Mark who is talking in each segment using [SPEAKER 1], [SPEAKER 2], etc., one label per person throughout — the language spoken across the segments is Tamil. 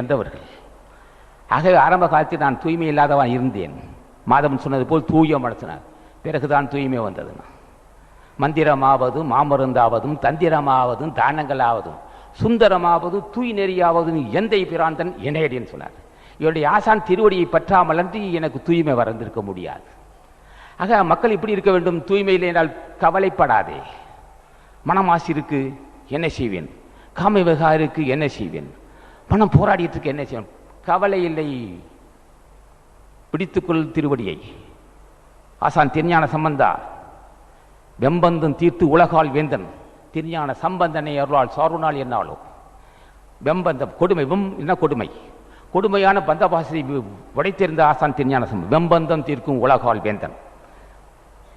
[SPEAKER 1] வந்தவர்கள். ஆகவே ஆரம்ப காலத்தில் நான் தூய்மை இல்லாதவன் இருந்தேன். மாதவன் சொன்னது போல் தூய மனத்தினார். பிறகுதான் தூய்மை வந்தது. மந்திரமாவதும் மாமருந்தாவதும் தந்திரமாவதும் தானங்களாவதும் சுந்தரமாவது தூய் நெறியாவதும் எந்தை பிராந்தன் இணையடின்னு சொன்னார். இவருடைய ஆசான் திருவடியை பற்றாமலன்றி எனக்கு தூய்மை வறந்திருக்க முடியாது. ஆக மக்கள் இப்படி இருக்க வேண்டும். தூய்மையில் என்றால் கவலைப்படாதே. மனமாசி இருக்கு என்ன செய்வேன்? காம விவகாருக்கு என்ன செய்வேன்? பணம் போராடிட்டு இருக்க என்ன செய்யணும்? கவலை இல்லை. பிடித்துக்கொள் திருவடியை. ஆசான் திருஞான சம்பந்தா. வெம்பந்தம் தீர்த்து உலகால் வேந்தன். திருஞான சம்பந்தனை அருளால் சார்புநாள் என்னாலோ. வெம்பந்தம் கொடுமை வெம் என்ன கொடுமை? கொடுமையான பந்தபாசி உடைத்திருந்த ஆசான் திருஞான சம்பந்தம் வெம்பந்தம் தீர்க்கும் உலகால் வேந்தன்.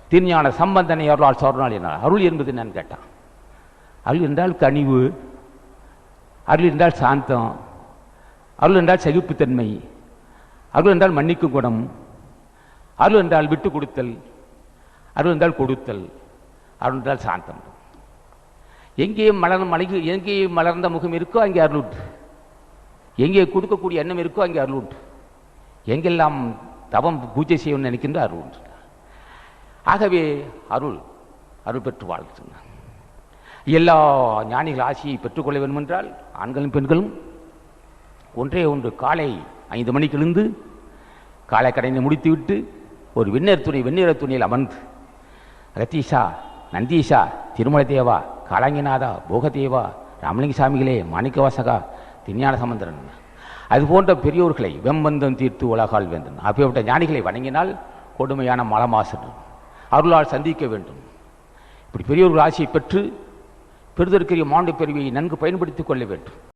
[SPEAKER 1] திருஞான சம்பந்தனை அருளால் சார்புநாள் என்னால். அருள் என்பது என்னன்னு கேட்டான். அருள் என்றால் கனிவு அருள் என்றால் சாந்தம் அருள் என்றால் சகிப்புத்தன்மை அருள் என்றால் மன்னிக்கும் குணம் அருள் என்றால் விட்டு கொடுத்தல் அருள் என்றால் கொடுத்தல் அருள் என்றால் சாந்தம். எங்கே மலர் மலைக்கு எங்கே மலர்ந்த முகம் இருக்கோ அங்கே அருள் உண்டு. எங்கே கொடுக்கக்கூடிய எண்ணம் இருக்கோ அங்கே அருள் உண்டு. எங்கெல்லாம் தவம் பூஜை செய்யணும்னு நினைக்கின்ற அருள் உண்டு. ஆகவே அருள் அருள் பெற்று வாழ்த்துனார் எல்லா ஞானிகள் ஆசியை பெற்றுக்கொள்ள வேண்டும் என்றால் ஆண்களும் பெண்களும் ஒன்றே ஒன்று காலை ஐந்து மணிக்கு எழுந்து காலை கடையை முடித்துவிட்டு ஒரு வெண்ணீர் துணி வெண்ணீர துணியில் அமர்ந்து ரத்தீஷா நந்தீஷா திருமலை தேவா காலாங்கிநாதா போகதேவா ராமலிங்க சாமிகளே மாணிக்கவாசகா திருஞான சமுந்திரன் அது போன்ற பெரியோர்களை வெம்பந்தம் தீர்த்து உலகால் வேண்டும். அப்படிப்பட்ட ஞானிகளை வணங்கினால் கொடுமையான மலமாசன் அருளால் சந்திக்க வேண்டும். இப்படி பெரியோர்கள் ஆசையை பெற்று பெருதற்கரிய மாண்டு பெருவியை நன்கு பயன்படுத்திக் கொள்ள வேண்டும்.